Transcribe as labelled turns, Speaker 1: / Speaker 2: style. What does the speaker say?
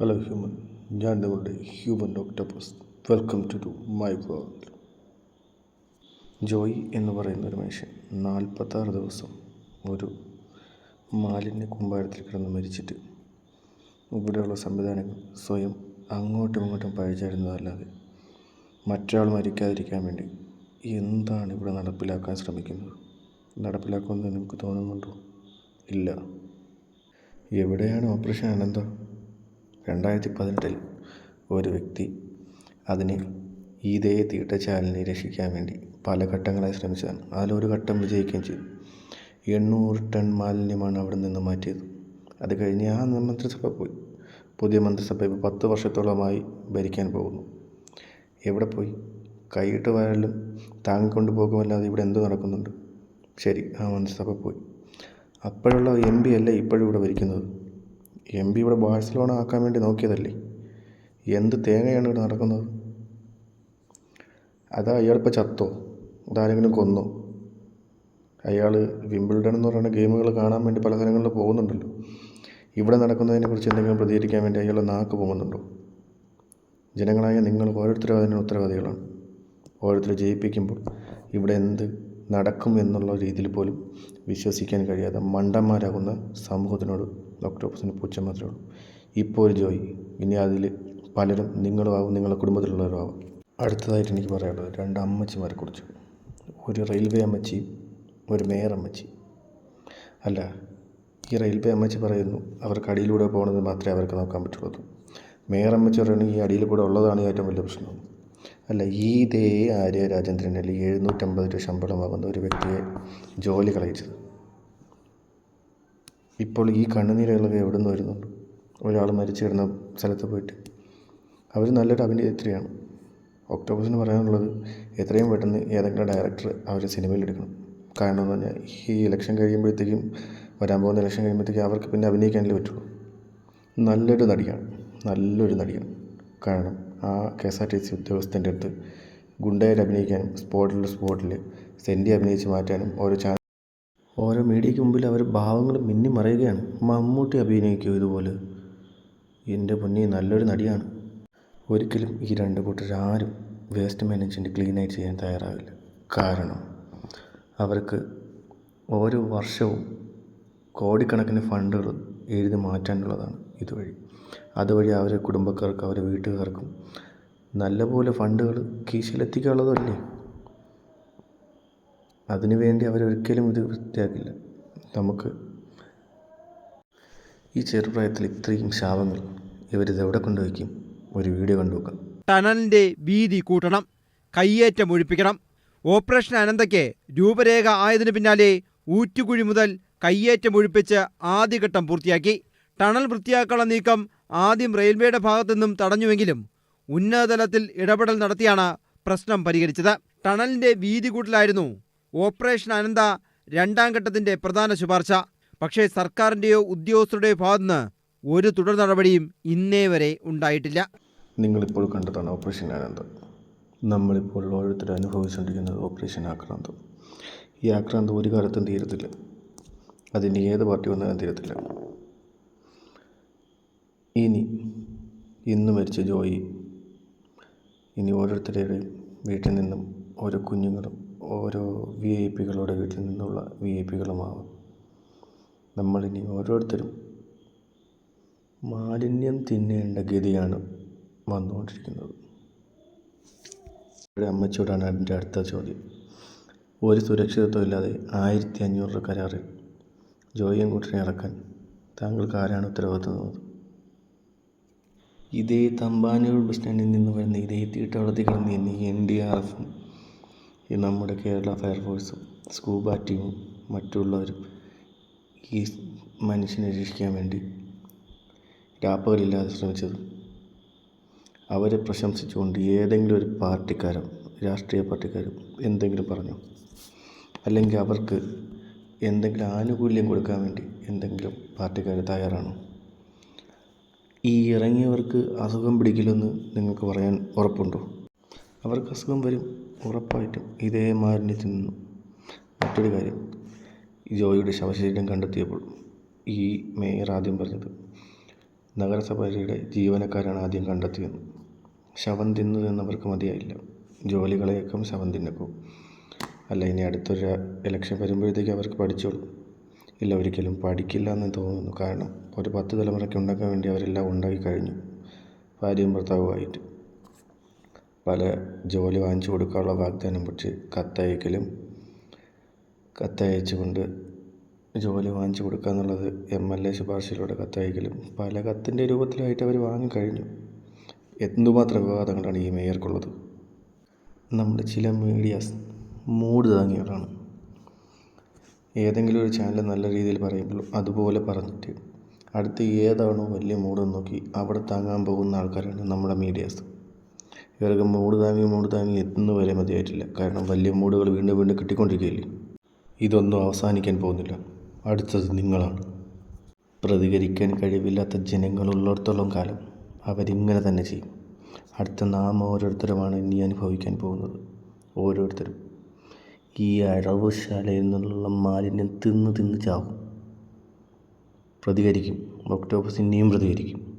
Speaker 1: Hello human ഞാൻ നിങ്ങളുടെ human octopus welcome to to my world Joy എന്ന് പറയുന്ന ഒരു മനുഷ്യൻ നാൽപ്പത്താറ് ദിവസം ഒരു മാലിന്യ കുമ്പാരത്തിൽ കിടന്ന് മരിച്ചിട്ട് ഇവിടെയുള്ള സംവിധാനങ്ങൾ സ്വയം അങ്ങോട്ടും ഇങ്ങോട്ടും പഴിച്ചായിരുന്നതല്ലാതെ മറ്റൊരാൾ മരിക്കാതിരിക്കാൻ വേണ്ടി എന്താണ് ഇവിടെ നടപ്പിലാക്കാൻ ശ്രമിക്കുന്നത്? നടപ്പിലാക്കുമെന്ന് നിങ്ങൾക്ക് തോന്നുന്നുണ്ടോ? ഇല്ല. എവിടെയാണ് ഓപ്പറേഷൻ? അനന്ത? രണ്ടായിരത്തി പതിനെട്ടിൽ ഒരു വ്യക്തി അതിനെ ഇതേ തീട്ടച്ചാലിനെ രക്ഷിക്കാൻ വേണ്ടി പല ഘട്ടങ്ങളായി ശ്രമിച്ചതാണ്. അതിലൊരു ഘട്ടം വിജയിക്കുകയും ചെയ്തു. എണ്ണൂറ് ടൺ മാലിന്യമാണ് അവിടെ നിന്ന് മാറ്റിയത്. അത് കഴിഞ്ഞ് ആ മന്ത്രിസഭ പോയി. പുതിയ മന്ത്രിസഭ ഇപ്പോൾ പത്ത് വർഷത്തോളമായി ഭരിക്കാൻ പോകുന്നു. എവിടെ പോയി? കൈയിട്ട് വരലും താങ്ങിക്കൊണ്ട് പോകുമല്ലാതെ ഇവിടെ എന്ത് നടക്കുന്നുണ്ട്? ശരി ആ മന്ത്രിസഭ പോയി. അപ്പോഴുള്ള എം പി അല്ലേ ഇപ്പോഴും ഇവിടെ ഭരിക്കുന്നത്? എം പി ഇവിടെ ബാഴ്സലോണ ആക്കാൻ വേണ്ടി നോക്കിയതല്ലേ? എന്ത് തേങ്ങയാണ് ഇവിടെ നടക്കുന്നത്? അതാ അയാളിപ്പോൾ ചത്തോ? അതാരെങ്കിലും കൊന്നോ? അയാൾ വിംബിൾഡൺ എന്ന് പറയുന്ന ഗെയിമുകൾ കാണാൻ വേണ്ടി പല സ്ഥലങ്ങളിൽ പോകുന്നുണ്ടല്ലോ. ഇവിടെ നടക്കുന്നതിനെക്കുറിച്ച് എന്തെങ്കിലും പ്രതികരിക്കാൻ വേണ്ടി അയാൾ നാക്ക് പോകുന്നുണ്ടോ ജനങ്ങളായ നിങ്ങൾ ഓരോരുത്തരും അതിന് ഉത്തരവാദികളാണ്. ഓരോരുത്തർ ജയിപ്പിക്കുമ്പോൾ ഇവിടെ എന്ത് നടക്കും എന്നുള്ള രീതിയിൽ പോലും വിശ്വസിക്കാൻ കഴിയാതെ മണ്ടന്മാരാകുന്ന സമൂഹത്തിനോട് ഒക്ടോപ്പസിന് പൂച്ച മാത്രമേ ഉള്ളൂ. ഇപ്പോൾ ഒരു ജോയി ഇനി അതിൽ പലരും നിങ്ങളും ആവും നിങ്ങളുടെ കുടുംബത്തിലുള്ളവരും ആവും അടുത്തതായിട്ട് എനിക്ക് പറയാനുള്ളത് രണ്ട് അമ്മച്ചിമാരെ കുറിച്ച്. ഒരു റെയിൽവേ അമ്മച്ചി ഒരു മേയർ അമ്മച്ചി. അല്ല ഈ റെയിൽവേ അമ്മച്ചി പറയുന്നു അവർക്ക് അടിയിലൂടെ പോകുന്നത് മാത്രമേ അവർക്ക് നോക്കാൻ പറ്റുള്ളൂ. മേയർ അമ്മച്ചി പറയുകയാണെങ്കിൽ ഈ അടിയിൽ കൂടെ ഉള്ളതാണ് ഏറ്റവും വലിയ പ്രശ്നം. അല്ല ഈ ദേ ആര്യ രാജേന്ദ്രൻ അല്ലെങ്കിൽ എഴുന്നൂറ്റമ്പത് രൂപ ശമ്പളമാകുന്ന ഒരു വ്യക്തിയെ ജോലി കളയിച്ചത്? ഇപ്പോൾ ഈ കണ്ണുനീരുകളൊക്കെ എവിടെ നിന്ന് വരുന്നുണ്ട്? ഒരാൾ മരിച്ചു കിടന്ന സ്ഥലത്ത് പോയിട്ട്. അവർ നല്ലൊരു അഭിനേത്രിയാണ്. ഒക്ടോബസിന് പറയാനുള്ളത് എത്രയും പെട്ടെന്ന് ഏതെങ്കിലും ഡയറക്ടർ അവരെ സിനിമയിൽ എടുക്കണം. കാരണം എന്ന് പറഞ്ഞാൽ ഈ ഇലക്ഷൻ കഴിയുമ്പോഴത്തേക്കും വരാൻ പോകുന്ന ഇലക്ഷൻ കഴിയുമ്പോഴത്തേക്കും അവർക്ക് പിന്നെ അഭിനയിക്കാനല്ലേ പറ്റുള്ളൂ. നല്ലൊരു നടിയാണ്. നല്ലൊരു നടിയാണ്. കാരണം ആ K S R T C ഉദ്യോഗസ്ഥന്റെ അടുത്ത് ഗുണ്ടയിൽ അഭിനയിക്കാനും സ്പോട്ടിൽ സ്പോട്ടിൽ സെന്റി അഭിനയിച്ച് മാറ്റാനും ഓരോ ചാനൽ ഓരോ മീഡിയയ്ക്ക് മുമ്പിൽ അവർ ഭാവങ്ങൾ മിന്നി മറയുകയാണ്. മമ്മൂട്ടി അഭിനയിക്കുമോ ഇതുപോലെ. എന്റെ പൊന്നി നല്ലൊരു നടിയാണ്. ഒരിക്കലും ഈ രണ്ട് കൂട്ടരാരും വേസ്റ്റ് മാനേജ്മെന്റ് ക്ലീനായിട്ട് ചെയ്യാൻ തയ്യാറാവില്ല. കാരണം അവർക്ക് ഓരോ വർഷവും കോടിക്കണക്കിന് ഫണ്ടുകൾ എഴുതി മാറ്റാനുള്ളതാണ് ഇതുവഴി. അതുവഴി അവരെ കുടുംബക്കാർക്ക് അവരെ വീട്ടുകാർക്കും നല്ലപോലെ ഫണ്ടുകൾ കീശയിലെത്തിക്കാനുള്ളതല്ലേ? അതിനു വേണ്ടി അവരൊരിക്കലും ഇത് വൃത്തിയാക്കില്ല. നമുക്ക് ഈ ചെറുപ്രായത്തിൽ ഇത്രയും ശാപങ്ങൾ ഇവരിത് എവിടെ കൊണ്ടുവയ്ക്കും? ഒരു വീഡിയോ കണ്ടു നോക്കാം.
Speaker 2: ടണലിന്റെ വീതി കൂട്ടണം കയ്യേറ്റം ഒഴിപ്പിക്കണം. ഓപ്പറേഷൻ അനന്തയ്ക്ക് രൂപരേഖ ആയതിനു പിന്നാലെ ഊറ്റുകുഴി മുതൽ കയ്യേറ്റം ഒഴിപ്പിച്ച് ആദ്യഘട്ടം പൂർത്തിയാക്കി. ടണൽ വൃത്തിയാക്കാനുള്ള നീക്കം ആദ്യം റെയിൽവേയുടെ ഭാഗത്തുനിന്നും തടഞ്ഞുവെങ്കിലും ഉന്നതതലത്തിൽ ഇടപെടൽ നടത്തിയാണ് പ്രശ്നം പരിഹരിച്ചത്. ടണലിന്റെ വീതി കൂട്ടലായിരുന്നു ഓപ്പറേഷൻ അനന്ത രണ്ടാം ഘട്ടത്തിന്റെ പ്രധാന ശുപാർശ. പക്ഷേ സർക്കാരിന്റെയോ ഉദ്യോഗസ്ഥരുടെയോ ഭാഗത്തുനിന്ന് ഒരു തുടർ നടപടിയും ഇന്നേ വരെ ഉണ്ടായിട്ടില്ല.
Speaker 1: നിങ്ങളിപ്പോൾ കണ്ടതാണ് ഓപ്പറേഷൻ അനന്ത. നമ്മളിപ്പോൾ ഓരോരുത്തർ അനുഭവിച്ചുകൊണ്ടിരിക്കുന്നത് ഓപ്പറേഷൻ ആക്രാന്തം. ഈ ആക്രാന്തം ഒരു കാലത്തും തീരത്തില്ല. അതിന് ഏത് പാർട്ടി വന്നാലും തീരത്തില്ല. ഇനി ഇന്ന് മരിച്ച ജോയി ഇനി ഓരോരുത്തരുടെയും വീട്ടിൽ നിന്നും ഓരോ കുഞ്ഞുങ്ങളും ഓരോ വി ഐ പികളുടെ വീട്ടിൽ നിന്നുള്ള വി ഐ പികളുമാവാം നമ്മളിനി ഓരോരുത്തരും മാലിന്യം തിന്നേണ്ട ഗതിയാണ് വന്നുകൊണ്ടിരിക്കുന്നത്. ഇവിടെ അമ്മച്ചോടാണ് എന്റെ അടുത്ത ചോദ്യം. ഒരു സുരക്ഷിതത്വം ഇല്ലാതെ ആയിരത്തി അഞ്ഞൂറ് കരാറിൽ ജോയിയും കൂട്ടിനെ ഇറക്കാൻ താങ്കൾക്ക് ആരാണ് ഉത്തരവാദിത്തം ഇതേ തമ്പാനൂർ ബസ് സ്റ്റാൻഡിൽ നിന്ന് വരുന്ന ഇതേ തീട്ടവളത്തിൽ കിടന്ന് എൻ ഡി ആർ എഫും ഈ നമ്മുടെ കേരള ഫയർഫോഴ്സും സ്കൂബ ടീമും മറ്റുള്ളവരും ഈ മനുഷ്യനെ രക്ഷിക്കാൻ വേണ്ടി രാപ്പകലില്ലാതെ ശ്രമിച്ചത്. അവരെ പ്രശംസിച്ചുകൊണ്ട് ഏതെങ്കിലും ഒരു പാർട്ടിക്കാരോ രാഷ്ട്രീയ പാർട്ടിക്കാരോ എന്തെങ്കിലും പറഞ്ഞു? അല്ലെങ്കിൽ അവർക്ക് എന്തെങ്കിലും ആനുകൂല്യം കൊടുക്കാൻ വേണ്ടി എന്തെങ്കിലും പാർട്ടിക്കാർ തയ്യാറാണോ? ഈ ഇറങ്ങിയവർക്ക് അസുഖം പിടിക്കില്ലെന്ന് നിങ്ങൾക്ക് പറയാൻ ഉറപ്പുണ്ടോ? അവർക്ക് അസുഖം വരും ഉറപ്പായിട്ടും ഇതേ മാലിന്യത്തിൽ നിന്നും. മറ്റൊരു കാര്യം ജോയിയുടെ ശവശരീരം കണ്ടെത്തിയപ്പോൾ ഈ മേയർ ആദ്യം പറഞ്ഞത് നഗരസഭയുടെ ജീവനക്കാരാണ് ആദ്യം കണ്ടെത്തിയത് ശവം തിന്നതെന്ന് അവർക്ക് മതിയായില്ല. ജോലികളെയൊക്കെ ശവം തിന്നക്കും. അല്ല ഇനി അടുത്തൊരു ഇലക്ഷൻ വരുമ്പോഴത്തേക്ക് അവർക്ക് പഠിച്ചോളൂ. ഇല്ല ഒരിക്കലും പഠിക്കില്ല എന്ന് തോന്നുന്നു. കാരണം ഒരു പത്ത് തലമുറയ്ക്ക് ഉണ്ടാക്കാൻ വേണ്ടി അവരെല്ലാം ഉണ്ടാക്കി കഴിഞ്ഞു ഭാര്യയും ഭർത്താവുമായിട്ട്. പല ജോലി വാങ്ങിച്ചു കൊടുക്കാനുള്ള വാഗ്ദാനം പിടിച്ച് കത്തയക്കലും കത്തയച്ചുകൊണ്ട് ജോലി വാങ്ങിച്ചു കൊടുക്കുക എന്നുള്ളത് എം എൽ എ ശുപാർശയിലൂടെ കത്തയക്കലും പല കത്തിന്റെ രൂപത്തിലായിട്ട് അവർ വാങ്ങിക്കഴിഞ്ഞു എന്തുമാത്രം വിവാദങ്ങളാണ് ഈ മേയർക്കുള്ളത്? നമ്മുടെ ചില മീഡിയാസ് മൂഡ് താങ്ങിയവരാണ്. ഏതെങ്കിലും ഒരു ചാനൽ നല്ല രീതിയിൽ പറയുമ്പോൾ അതുപോലെ പറഞ്ഞിട്ട് അടുത്ത് ഏതാണോ വലിയ മൂടെന്ന് നോക്കി അവിടെ താങ്ങാൻ പോകുന്ന ആൾക്കാരാണ് നമ്മുടെ മീഡിയാസ്. ഇവർക്ക് മൂട് താങ്ങി മൂട് താങ്ങി എത്തുന്ന വരെ മതിയായിട്ടില്ല. കാരണം വലിയ മൂടുകൾ വീണ്ടും വീണ്ടും കിട്ടിക്കൊണ്ടിരിക്കുകയില്ലേ? ഇതൊന്നും അവസാനിക്കാൻ പോകുന്നില്ല. അടുത്തത് നിങ്ങളാണ്. പ്രതികരിക്കാൻ കഴിവില്ലാത്ത ജനങ്ങളുള്ളിടത്തോളം കാലം അവരിങ്ങനെ തന്നെ ചെയ്യും. അടുത്ത നാം ഓരോരുത്തരുമാണ് ഇനി അനുഭവിക്കാൻ പോകുന്നത്. ഓരോരുത്തരും ഈ അഴവുശാലയിൽ നിന്നുള്ള മാലിന്യം തിന്ന് തിന്ന് ചാവും. പ്രതികരിക്കും. ഒക്ടോബസ് ഇനിയും പ്രതികരിക്കും.